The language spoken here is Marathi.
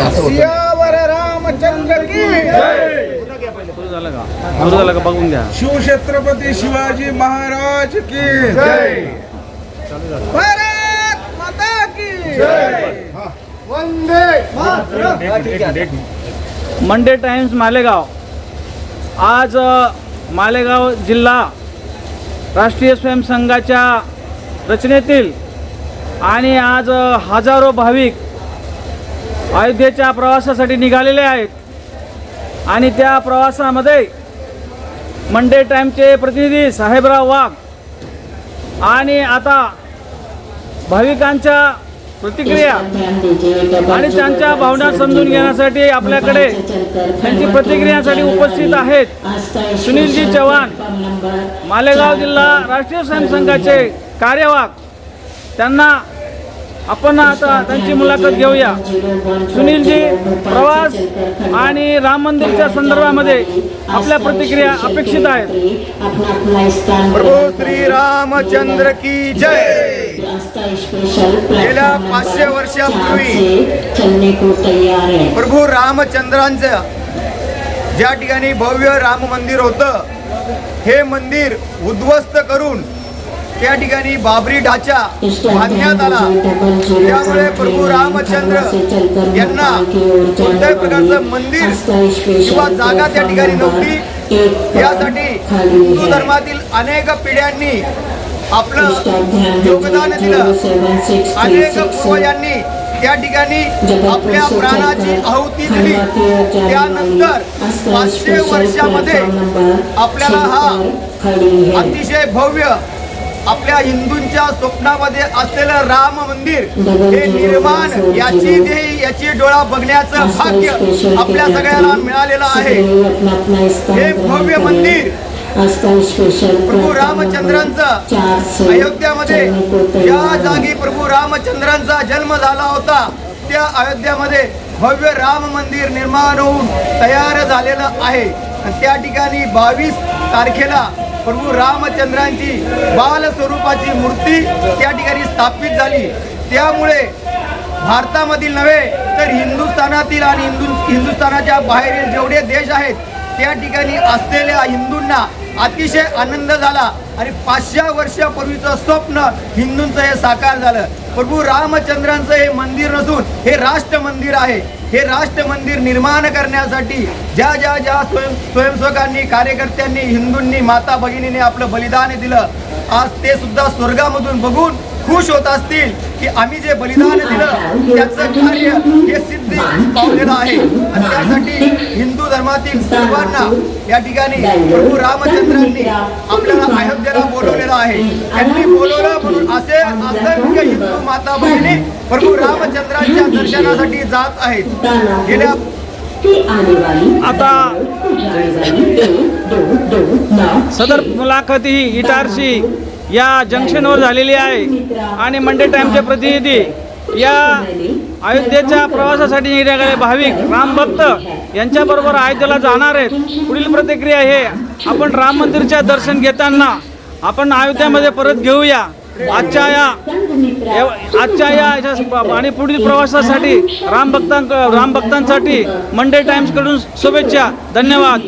सियावर रामचंद्र की सुरू झालं का सुरू झालं का? बघून घ्या. शिवछत्रपती शिवाजी महाराज की भारत माता की Vande Mataram. Monday Times Malegaon. आज मालेगाव जिल्हा राष्ट्रीय स्वयंसंघाच्या रचनेतील आणि आज हजारो भाविक अयोध्येच्या प्रवासासाठी निघालेले आहेत. आणि त्या प्रवासामध्ये मंडे टाईमचे प्रतिनिधी साहेबराव वाघ आणि आता भाविकांच्या प्रतिक्रिया आणि त्यांच्या भावना समजून घेण्यासाठी आपल्याकडे त्यांची प्रतिक्रियासाठी उपस्थित आहेत सुनीलजी चव्हाण मालेगाव जिल्हा राष्ट्रीय स्वयंसंघाचे कार्यवाह. त्यांना आपण आता त्यांची मुलाखत घेऊया. सुनीलजी प्रवास आणि राम मंदिरच्या संदर्भामध्ये आपल्या प्रतिक्रिया अपेक्षित आहेत. प्रभू श्री रामचंद्र की जय. गेल्या पाचशे वर्षापूर्वी प्रभू रामचंद्रांचं ज्या ठिकाणी भव्य राम मंदिर होतं हे मंदिर उद्ध्वस्त करून त्या ठिकाणी बाबरी ढाचा बांधण्यात आला. त्यामुळे प्रभू रामचंद्र यांना कोणत्याही प्रकारचं मंदिर किंवा जागा त्या ठिकाणी नव्हती. यासाठी हिंदू धर्मातील अनेक पिढ्यांनी आपलं योगदान दिलं. अनेक पूर्वजांनी त्या ठिकाणी आपल्या प्राणाची आहुती दिली. त्यानंतर पाचशे वर्षामध्ये आपल्याला हा अतिशय भव्य आपल्या हिंदूंच्या स्वप्नामध्ये असलेलं राम मंदिर हे निर्माण याची देही याची डोळा बघण्याचं भाग्य आपल्या सगळ्यांना मिळालेलं आहे. हे भव्य मंदिर प्रभू रामचंद्रांचं अयोध्यामध्ये ज्या जागी प्रभू रामचंद्रांचा जन्म झाला होता त्या अयोध्यामध्ये भव्य राम मंदिर निर्माण होऊन तयार झालेलं आहे. त्या ठिकाणी बावीस तारखेला प्रभू रामचंद्रांची बालस्वरूपाची मूर्ती त्या ठिकाणी स्थापित झाली. त्यामुळे भारतामधील नव्हे तर हिंदुस्थानातील आणि हिंदू हिंदुस्थानाच्या बाहेरील जेवढे देश आहेत त्या ठिकाणी असलेल्या हिंदूंना अतिशय आनंद झाला आणि पाचशे वर्षापूर्वीचं स्वप्न हिंदूंचं हे साकार झालं. प्रभू रामचंद्रांचं हे मंदिर नसून हे राष्ट्र मंदिर आहे. हे राष्ट्र मंदिर निर्माण करण्यासाठी ज्या ज्या ज्या स्वयं स्वयंसेवकांनी कार्यकर्त्यांनी हिंदूंनी माता भगिनीने आपलं बलिदान दिलं आज ते सुद्धा स्वर्गामधून बघून खुश होत असतील की आम्ही जे बलिदान दिलं त्याचं कार्य हे सिद्धी पावलेलं आहे. आणि त्यासाठी हिंदू धर्मातील सर्वांना या ठिकाणी प्रभू रामचंद्रांनी आपल्याला अयोध्येला बोलवलेलं आहे. त्यांनी बोलवलं म्हणून असे असंख्य हिंदू माता बहिणी प्रभू रामचंद्रांच्या दर्शनासाठी जात आहेत. गेल्या आता सदर मुलाखत ही इटारसी या जंक्शनवर झालेली आहे. आणि मंडे टाईमचे प्रतिनिधी या अयोध्येच्या प्रवासासाठी निघालेले भाविक राम भक्त यांच्याबरोबर अयोध्येला जाणार आहेत. पुढील प्रतिक्रिया हे आपण राम मंदिरच्या दर्शन घेताना आपण अयोध्यामध्ये परत घेऊया. आजच्या या आजच्या या आणि पुढील प्रवासासाठी राम रामभक्तांसाठी राम भक्तांसाठी मंडे टाइम्सकडून शुभेच्छा. धन्यवाद.